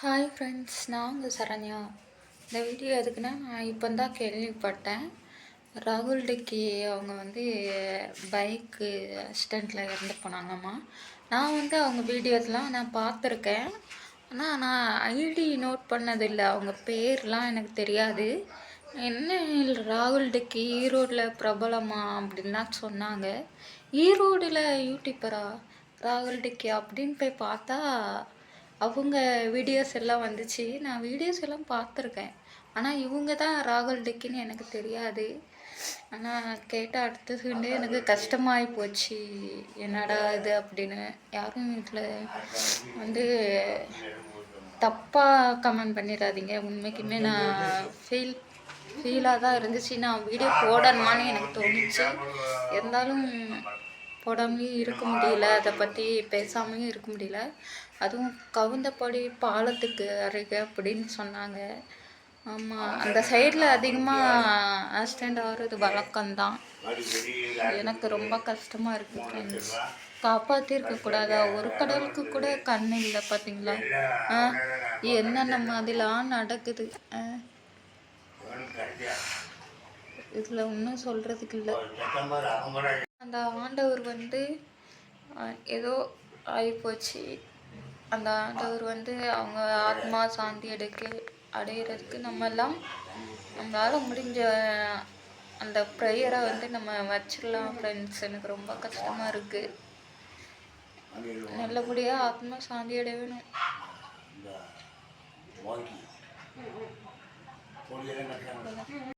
Hi friends நான் உங்கள் சரண்யா. இந்த வீடியோ எதுக்குன்னா நான் இப்போ தான் கேள்விப்பட்டேன். ராகுல் டிக்கி அவங்க வந்து பைக்கு ஆக்சிடெண்ட்டில் இறந்து போனாங்கம்மா. நான் வந்து அவங்க வீடியோஸ்லாம் நான் பார்த்துருக்கேன். ஆனால் நான் ஐடி நோட் பண்ணதில்லை. அவங்க பேர்லாம் எனக்கு தெரியாது. என்ன ராகுல் டிக்கி ஈரோடில் பிரபலமா அப்படின்லாம் சொன்னாங்க. ஈரோடில் யூடியூப்பரா ராகுல் டிக்கி அப்படின்னு போய் பார்த்தா அவங்க வீடியோஸ் எல்லாம் வந்துச்சு. நான் வீடியோஸ் எல்லாம் பார்த்துருக்கேன். ஆனால் இவங்க தான் ராகுல் டிக்கின்னு எனக்கு தெரியாது. ஆனால் கேட்டால் அடுத்த எனக்கு கஷ்டமாகி போச்சு. என்னடா இது அப்படின்னு. யாரும் இதில் வந்து தப்பாக கமெண்ட் பண்ணிடாதீங்க. உண்மைக்குமே நான் ஃபீல் ஃபீலாக தான் இருந்துச்சு. நான் வீடியோ போடணுமான்னு எனக்கு தோணுச்சு. இருந்தாலும் போடாமலேயும் இருக்க முடியல அதை பற்றி பேசாமலும் இருக்க முடியல. அதுவும் கவுந்தப்படி பாலத்துக்கு அருகே அப்படின்னு சொன்னாங்க. ஆமாம் அந்த சைடில் அதிகமாக ஆக்சிடெண்ட் ஆகிறது வழக்கம்தான். எனக்கு ரொம்ப கஷ்டமாக இருக்குது ஃப்ரெண்ட்ஸ் காப்பாற்றிருக்க கூடாதா? ஒரு கடவுளுக்கு கூட கண் இல்லை பார்த்தீங்களா ஆ என்னென்ன மாதிரிலாம் நடக்குது? ஆ. இதில் ஒன்றும் சொல்கிறதுக்கு இல்லை. அந்த ஆண்டவர் வந்து ஏதோ ஆகிப்போச்சு அந்த ஆண்டவர் வந்து அவங்க ஆத்மா சாந்தி அடைக்க அடையிறதுக்கு நம்ம எல்லாம் நம்மளால் முடிஞ்ச அந்த ப்ரேயரை வந்து நம்ம வச்சிடலாம் ஃப்ரெண்ட்ஸ் எனக்கு ரொம்ப கஷ்டமாக இருக்குது நல்லபடியாக ஆத்மா சாந்தி அடையணும்.